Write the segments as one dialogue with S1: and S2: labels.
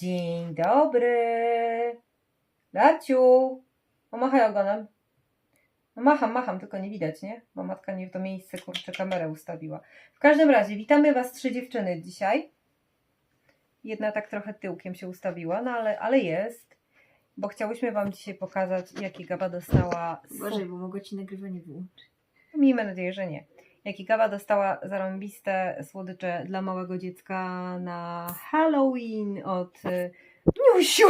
S1: Dzień dobry. Laciu. O, machaj ogonem. No macham, macham, tylko nie widać, nie? Bo matka nie w to miejsce, kurczę, kamerę ustawiła. W każdym razie, witamy Was trzy dziewczyny dzisiaj. Jedna tak trochę tyłkiem się ustawiła, no ale, ale jest. Bo chciałyśmy Wam dzisiaj pokazać, jakie Gaba dostała... z-
S2: Uważaj, bo mogę ci nagrywanie wyłączyć.
S1: Miejmy nadzieję, że nie. Jaki Gawa dostała zarąbiste słodycze dla małego dziecka na Halloween od y, Niusiu,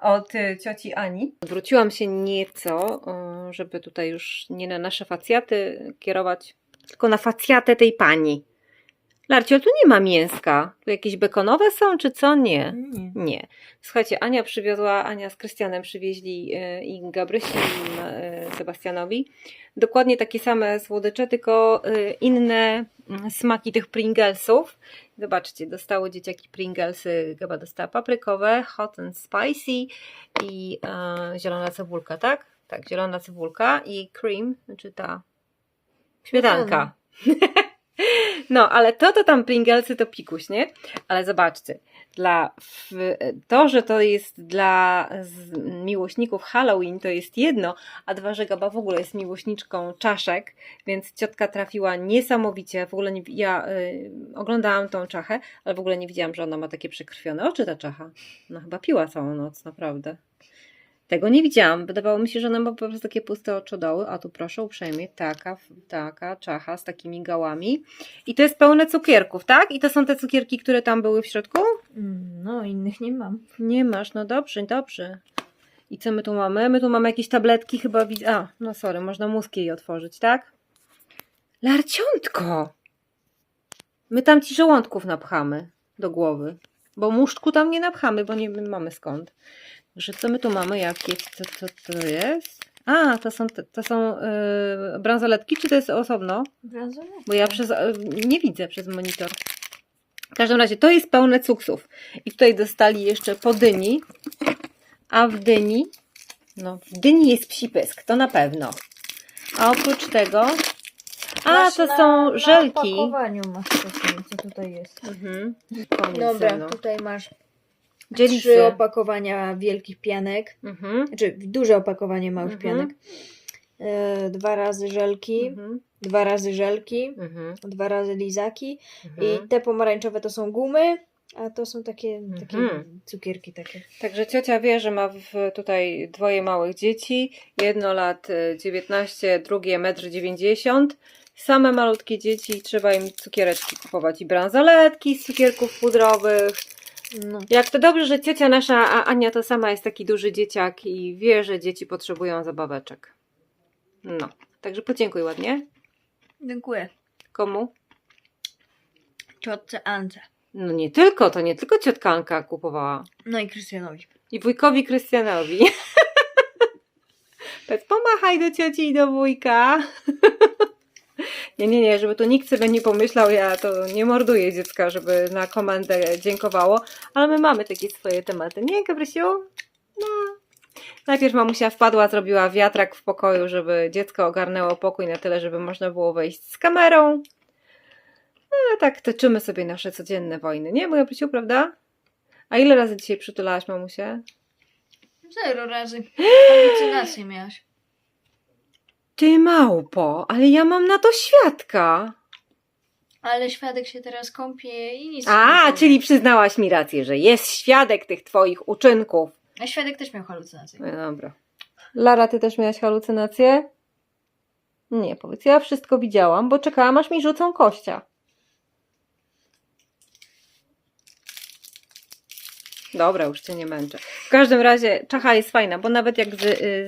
S1: od y, cioci Ani. Wróciłam się nieco, żeby tutaj już nie na nasze facjaty kierować, tylko na facjatę tej pani. Larcio, tu nie ma mięska. Tu jakieś bekonowe są, czy co? Nie.
S2: Nie.
S1: Nie. Słuchajcie, Ania przywiozła, Ania z Krystianem przywieźli e, i Gabrysi i e, Sebastianowi dokładnie takie same słodycze, tylko e, inne mm, smaki tych Pringlesów. Zobaczcie, dostały dzieciaki Pringlesy, Gaba dostała paprykowe, hot and spicy i zielona cebulka, tak? Tak, zielona cebulka i cream, znaczy ta śmietanka. No, ale to, to tam Pringlesy to pikuś, nie? Ale zobaczcie, dla, w, to, że to jest dla z, miłośników Halloween, to jest jedno, a dwa, że Gaba w ogóle jest miłośniczką czaszek, więc ciotka trafiła niesamowicie. W ogóle nie, ja y, oglądałam tą czachę, ale w ogóle nie widziałam, że ona ma takie przekrwione oczy, ta czacha. No chyba piła całą noc, naprawdę. Tego nie widziałam. Wydawało mi się, że ona ma po prostu takie puste oczodoły, a tu proszę uprzejmie, taka, taka czacha z takimi gałami. I to jest pełne cukierków, tak? I to są te cukierki, które tam były w środku?
S2: Mm, No, innych nie mam.
S1: Nie masz, no dobrze, dobrze. I co my tu mamy? My tu mamy jakieś tabletki, chyba. A, no sorry, można mózg jej otworzyć, tak? Larciątko! My tam ci żołądków napchamy do głowy. Bo muszczku tam nie napchamy, bo nie mamy skąd. Także co my tu mamy? Jakie? Co, co to jest? A, to są, to są yy, bransoletki, czy to jest osobno?
S2: Bransoletki.
S1: Bo ja przez, e, nie widzę przez monitor. W każdym razie to jest pełne cuksów. I tutaj dostali jeszcze po dyni. A w dyni, no w dyni jest psi pysk, to na pewno. A oprócz tego, a to
S2: na-
S1: są
S2: Na
S1: żelki.
S2: opakowaniu masz czasem, co tutaj jest.
S1: Mhm. Koniec
S2: Dobra, tutaj masz
S1: Dzielicy.
S2: trzy opakowania wielkich pianek.
S1: Mhm.
S2: Znaczy, duże opakowanie małych
S1: Mhm.
S2: pianek. E, dwa razy żelki,
S1: Mhm.
S2: dwa razy żelki,
S1: Mhm.
S2: dwa razy lizaki.
S1: Mhm.
S2: I te pomarańczowe to są gumy, a to są takie, takie
S1: Mhm.
S2: cukierki takie.
S1: Także ciocia wie, że ma w, tutaj dwoje małych dzieci. Jedno lat e, 19, drugie 1,90 m. Same malutkie dzieci, trzeba im cukiereczki kupować i bransoletki z cukierków pudrowych.
S2: No.
S1: Jak to dobrze, że ciocia nasza, a Ania to sama jest taki duży dzieciak i wie, że dzieci potrzebują zabaweczek. No, także podziękuj ładnie.
S2: Dziękuję.
S1: Komu?
S2: Ciotce Ance.
S1: No nie tylko, to nie tylko ciotka Anka kupowała.
S2: No i Krystianowi.
S1: I wujkowi Krystianowi. Powiedz, pomachaj do cioci i do wujka. Nie, nie, nie, żeby tu nikt sobie nie pomyślał, ja to nie morduję dziecka, żeby na komendę dziękowało, ale my mamy takie swoje tematy, nie Gabrysiu? No. Najpierw mamusia wpadła, zrobiła wiatrak w pokoju, żeby dziecko ogarnęło pokój na tyle, żeby można było wejść z kamerą. No, tak toczymy sobie nasze codzienne wojny, nie? Bo Gabrysiu, prawda? A ile razy dzisiaj przytulałaś mamusię?
S2: Zero razy. Halucynację miałaś.
S1: Ty małpo, ale ja mam na to świadka.
S2: Ale świadek się teraz kąpie i nic
S1: A,
S2: nie
S1: czyli przyznałaś mi rację, że jest świadek tych twoich uczynków.
S2: A świadek też miał halucynację.
S1: No dobra. Lara, ty też miałaś halucynacje? Nie, powiedz, ja wszystko widziałam, bo czekałam aż mi rzucą kościa. Dobra, już cię nie męczę. W każdym razie czacha jest fajna, bo nawet jak z,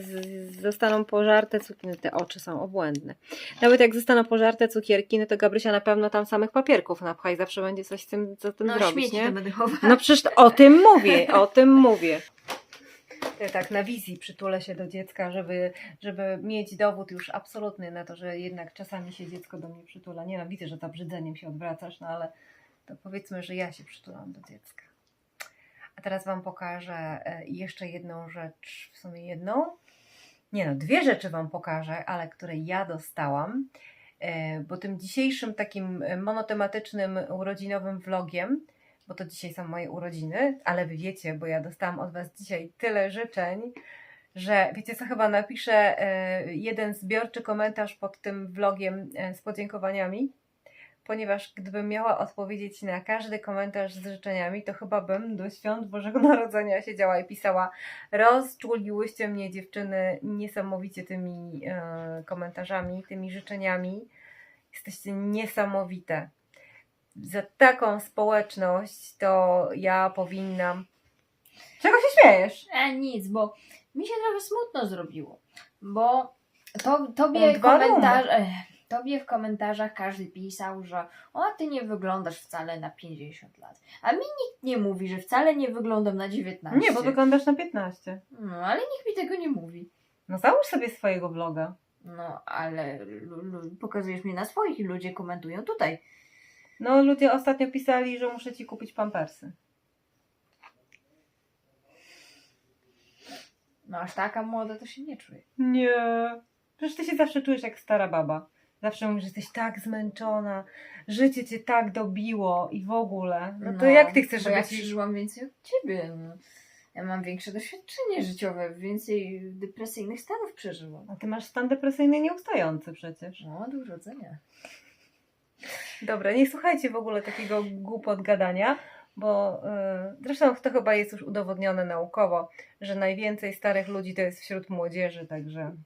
S1: z, zostaną pożarte cukierki, te oczy są obłędne. Nawet jak zostaną pożarte cukierki, no to Gabrysia na pewno tam samych papierków napcha i zawsze będzie coś z tym, co tym
S2: No
S1: zrobić, nie?
S2: będę chować.
S1: No przecież o tym mówię, o tym mówię. Ja tak na wizji przytulę się do dziecka, żeby, żeby mieć dowód już absolutny na to, że jednak czasami się dziecko do mnie przytula. Nie no, widzę, że za brzydzeniem się odwracasz, no ale to powiedzmy, że ja się przytulam do dziecka. A teraz Wam pokażę e, jeszcze jedną rzecz, w sumie jedną. Nie no, dwie rzeczy Wam pokażę, ale które ja dostałam, e, bo tym dzisiejszym takim e, monotematycznym urodzinowym vlogiem bo to dzisiaj są moje urodziny, ale wy wiecie, bo ja dostałam od was dzisiaj tyle życzeń, że wiecie co, chyba napiszę jeden zbiorczy komentarz pod tym vlogiem z podziękowaniami, ponieważ gdybym miała odpowiedzieć na każdy komentarz z życzeniami, to chyba bym do świąt Bożego Narodzenia siedziała i pisała rozczuliłyście mnie dziewczyny niesamowicie tymi e, komentarzami, tymi życzeniami. Jesteście niesamowite. Za taką społeczność to ja powinnam. Czego się śmiejesz?
S3: E, nic, bo mi się trochę smutno zrobiło. Bo to, tobie, komentarz, e, tobie w komentarzach każdy pisał, że o, ty nie wyglądasz wcale na 50 lat. A mi nikt nie mówi, że wcale nie wyglądam na 19.
S1: Nie, bo wyglądasz na 15.
S3: No, ale nikt mi tego nie mówi.
S1: No załóż sobie swojego vloga.
S3: No, ale pokazujesz mnie na swoich i ludzie komentują tutaj.
S1: No ludzie ostatnio pisali, że muszę ci kupić pampersy.
S3: No, aż taka młoda to się nie czuję.
S1: Nie. Przecież ty się zawsze czujesz jak stara baba. Zawsze mówisz, że jesteś tak zmęczona, życie cię tak dobiło i w ogóle. No to jak ty chcesz, żeby
S3: ja przeżyłam więcej od ciebie. No. Ja mam większe doświadczenie życiowe, więcej depresyjnych stanów przeżyłam.
S1: A ty masz stan depresyjny nieustający przecież.
S3: No, od urodzenia.
S1: Dobra, nie słuchajcie w ogóle takiego głupot gadania, bo y, zresztą to chyba jest już udowodnione naukowo, że najwięcej starych ludzi to jest wśród młodzieży, także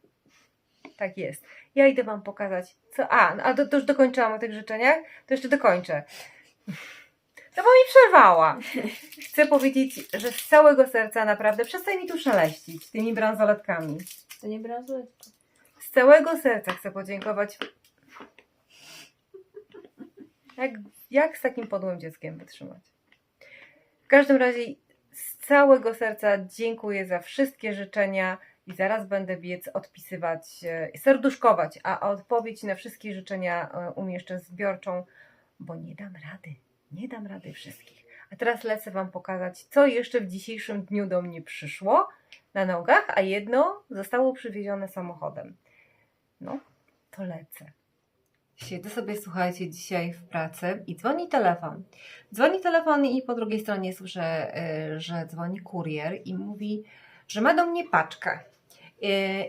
S1: tak jest. Ja idę Wam pokazać, co... A, no, a to, to już dokończyłam o tych życzeniach? To jeszcze dokończę. No bo mi przerwała. Chcę powiedzieć, że z całego serca naprawdę przestań mi tu szeleścić tymi bransoletkami.
S3: To nie bransoletka.
S1: Z całego serca chcę podziękować. Jak, jak z takim podłym dzieckiem wytrzymać? W każdym razie z całego serca dziękuję za wszystkie życzenia i zaraz będę biec odpisywać, e, serduszkować, a odpowiedź na wszystkie życzenia e, umieszczę zbiorczą, bo nie dam rady. Nie dam rady wszystkich. A teraz lecę Wam pokazać, co jeszcze w dzisiejszym dniu do mnie przyszło na nogach, a jedno zostało przywiezione samochodem. No, to lecę. Siedzę sobie, słuchajcie, dzisiaj w pracy i dzwoni telefon. Dzwoni telefon i po drugiej stronie słyszę, y, że dzwoni kurier i mówi, że ma do mnie paczkę.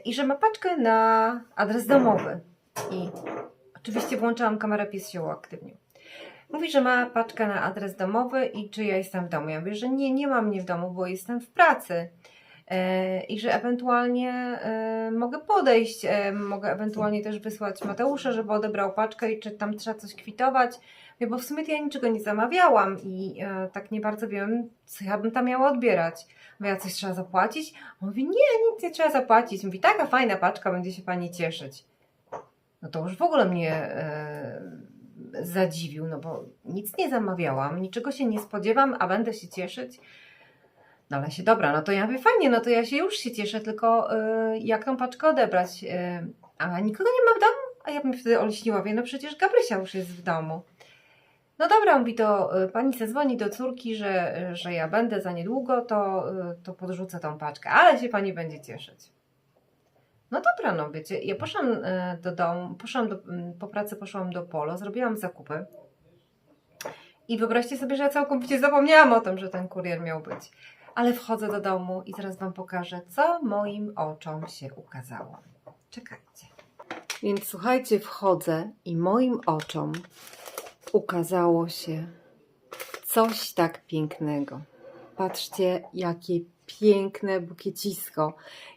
S1: I że ma paczkę na adres domowy. I oczywiście włączałam kamerę, pies się uaktywnił. Mówi, że ma paczkę na adres domowy i czy ja jestem w domu. Ja mówię, że nie, nie ma mnie w domu, bo jestem w pracy. E, I że ewentualnie e, mogę podejść, e, mogę ewentualnie też wysłać Mateusza, żeby odebrał paczkę i czy tam trzeba coś kwitować. Mówię, bo w sumie to ja niczego nie zamawiałam i e, tak nie bardzo wiem, co ja bym tam miała odbierać. Mówię, a coś trzeba zapłacić? On mówi, nie, nic nie trzeba zapłacić. Mówi, taka fajna paczka, będzie się pani cieszyć. No to już w ogóle mnie e, zadziwił, no bo nic nie zamawiałam, niczego się nie spodziewam, a będę się cieszyć. No ale się dobra, no to ja mówię, fajnie, no to ja się już się cieszę, tylko y, jak tą paczkę odebrać? Y, a nikogo nie ma w domu? A ja bym wtedy olśniła, wie, no przecież Gabrysia już jest w domu. No dobra, mówi to y, pani zadzwoni do córki, że, że ja będę za niedługo, to, y, to podrzucę tą paczkę, ale się pani będzie cieszyć. No dobra, no wiecie, ja poszłam y, do domu, poszłam do, y, po pracy poszłam do Polo, zrobiłam zakupy i wyobraźcie sobie, że ja całkowicie zapomniałam o tym, że ten kurier miał być. Ale wchodzę do domu i zaraz Wam pokażę, co moim oczom się ukazało. Czekajcie. Więc słuchajcie, wchodzę i moim oczom ukazało się coś tak pięknego. Patrzcie, jakie piękne bukiecisko,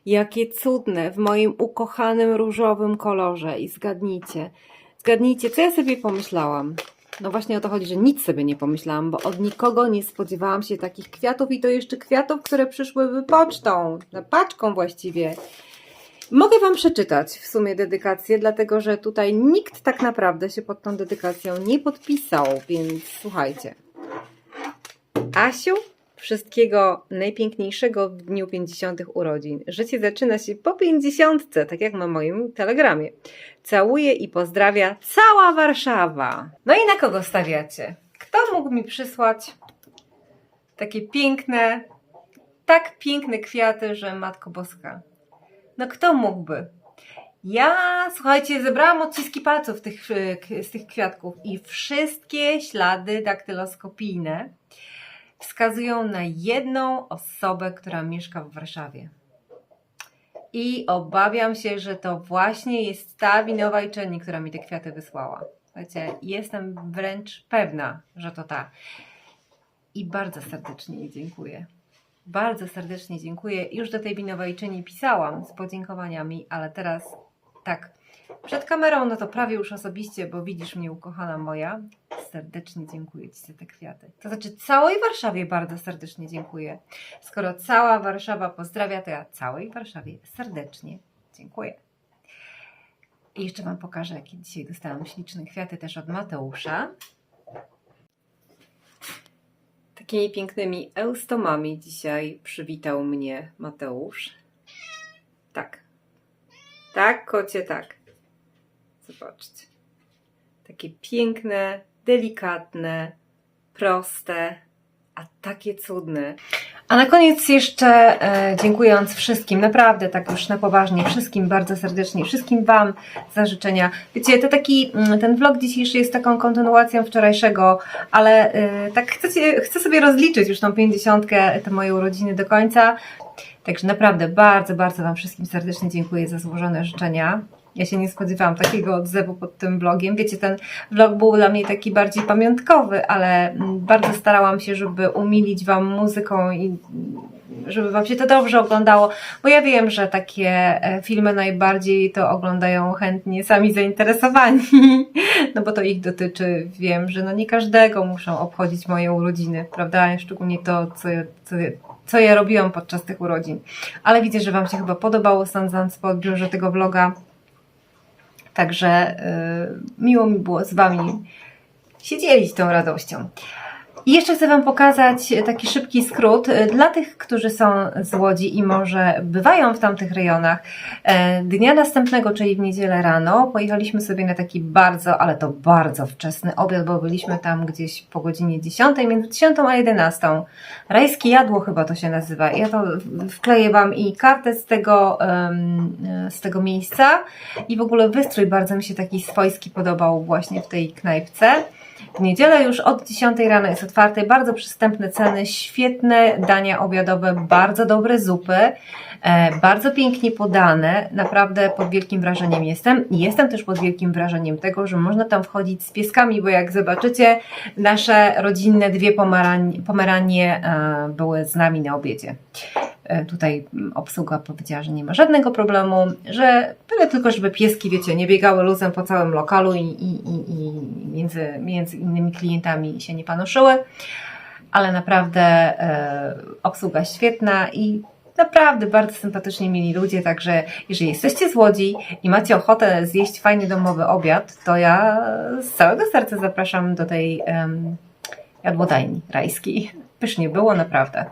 S1: jakie cudne w moim ukochanym różowym kolorze. I zgadnijcie, zgadnijcie, co ja sobie pomyślałam. No właśnie o to chodzi, że nic sobie nie pomyślałam, bo od nikogo nie spodziewałam się takich kwiatów i to jeszcze kwiatów, które przyszłyby pocztą, na paczką właściwie. Mogę Wam przeczytać w sumie dedykację, dlatego że tutaj nikt tak naprawdę się pod tą dedykacją nie podpisał, więc słuchajcie. Asiu, wszystkiego najpiękniejszego w dniu 50 urodzin. Życie zaczyna się po 50, tak jak na moim telegramie. Całuje i pozdrawia cała Warszawa. No i na kogo stawiacie? Kto mógł mi przysłać takie piękne, tak piękne kwiaty, że Matko Boska? No kto mógłby? Ja, słuchajcie, zebrałam odciski palców tych, e, z tych kwiatków i wszystkie ślady daktyloskopijne wskazują na jedną osobę, która mieszka w Warszawie. I obawiam się, że to właśnie jest ta winowajczyni, która mi te kwiaty wysłała. Słuchajcie, jestem wręcz pewna, że to ta. I bardzo serdecznie jej dziękuję. Bardzo serdecznie dziękuję. Już do tej winowajczyni pisałam z podziękowaniami, ale teraz tak. Przed kamerą, no to prawie już osobiście, bo widzisz mnie, ukochana moja. Serdecznie dziękuję Ci za te kwiaty. To znaczy, całej Warszawie bardzo serdecznie dziękuję. Skoro cała Warszawa pozdrawia, to ja całej Warszawie serdecznie dziękuję. I jeszcze Wam pokażę, jakie dzisiaj dostałam śliczne kwiaty też od Mateusza. Takimi pięknymi eustomami dzisiaj przywitał mnie Mateusz. Tak. Tak, kocie, tak. Zobaczcie. Takie piękne, delikatne, proste, a takie cudne. A na koniec jeszcze e, dziękując wszystkim, naprawdę tak już na poważnie, wszystkim bardzo serdecznie, wszystkim Wam za życzenia. Wiecie, to taki, mm, ten vlog dzisiejszy jest taką kontynuacją wczorajszego, ale e, tak chcę, się- chcę sobie rozliczyć już tą pięćdziesiątkę, te moje urodziny do końca. Także naprawdę bardzo, bardzo Wam wszystkim serdecznie dziękuję za złożone życzenia. Ja się nie spodziewałam takiego odzewu pod tym vlogiem. Wiecie, ten vlog był dla mnie taki bardziej pamiątkowy, ale mm, bardzo starałam się, żeby umilić Wam muzyką i żeby Wam się to dobrze oglądało, bo ja wiem, że takie e, filmy najbardziej to oglądają chętnie sami zainteresowani, no bo to ich dotyczy. Wiem, że no nie każdego muszą obchodzić moje urodziny, prawda? Szczególnie to, co ja, co, ja- co ja robiłam podczas tych urodzin. Ale widzę, że Wam się chyba podobało, sądząc po odbiorze tego vloga. Także y, miło mi było z Wami się dzielić tą radością. I jeszcze chcę Wam pokazać taki szybki skrót y, dla tych, którzy są z Łodzi i może bywają w tamtych rejonach. E, Dnia następnego, czyli w niedzielę rano, pojechaliśmy sobie na taki bardzo, ale to bardzo wczesny obiad, bo byliśmy tam gdzieś po godzinie 10, między 10 a 11. Rajskie jadło chyba to się nazywa. Ja to wkleję Wam i kartę z tego, e, z tego miejsca i w ogóle wystrój bardzo mi się taki swojski podobał właśnie w tej knajpce. W niedzielę już od 10 rano jest otwarte, bardzo przystępne ceny, świetne dania obiadowe, bardzo dobre zupy, e, bardzo pięknie podane, naprawdę pod wielkim wrażeniem jestem. I jestem też pod wielkim wrażeniem tego, że można tam wchodzić z pieskami, bo jak zobaczycie, nasze rodzinne dwie pomeranie e, były z nami na obiedzie. E, Tutaj obsługa powiedziała, że nie ma żadnego problemu, że byle tylko, żeby pieski, wiecie, nie biegały luzem po całym lokalu i, i, i, między, między innymi klientami się nie panoszyły, ale naprawdę e, obsługa świetna i naprawdę bardzo sympatycznie mieli ludzie, także jeżeli jesteście z Łodzi i macie ochotę zjeść fajny domowy obiad, to ja z całego serca zapraszam do tej em, jadłodajni rajskiej. Pysznie było, naprawdę.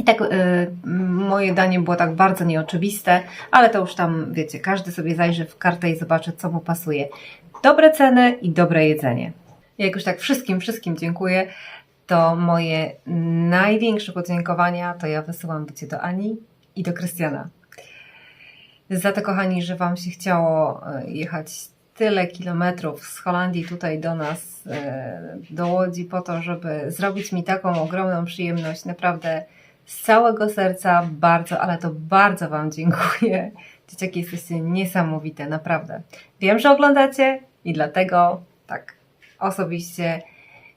S1: I tak y, moje danie było tak bardzo nieoczywiste, ale to już tam, wiecie, każdy sobie zajrzy w kartę i zobaczy, co mu pasuje. Dobre ceny i dobre jedzenie. Jak już tak wszystkim, wszystkim dziękuję, to moje największe podziękowania to ja wysyłam wiecie, do Ani i do Krystiana. Za to, kochani, że Wam się chciało e, jechać tyle kilometrów z Holandii tutaj do nas, e, do Łodzi, po to, żeby zrobić mi taką ogromną przyjemność. Naprawdę z całego serca bardzo, ale to bardzo Wam dziękuję. Dzieciaki, jesteście niesamowite, naprawdę. Wiem, że oglądacie i dlatego tak osobiście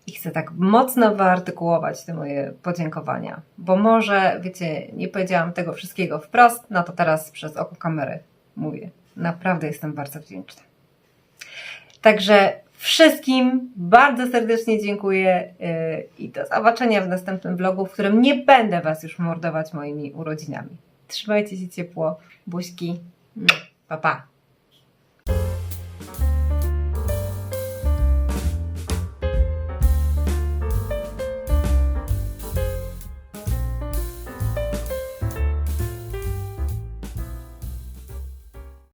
S1: I chcę tak mocno wyartykułować te moje podziękowania, bo może, wiecie, nie powiedziałam tego wszystkiego wprost, no to teraz przez oko kamery mówię. Naprawdę jestem bardzo wdzięczna. Także wszystkim bardzo serdecznie dziękuję yy, i do zobaczenia w następnym vlogu, w którym nie będę Was już mordować moimi urodzinami. Trzymajcie się ciepło, buźki, pa pa.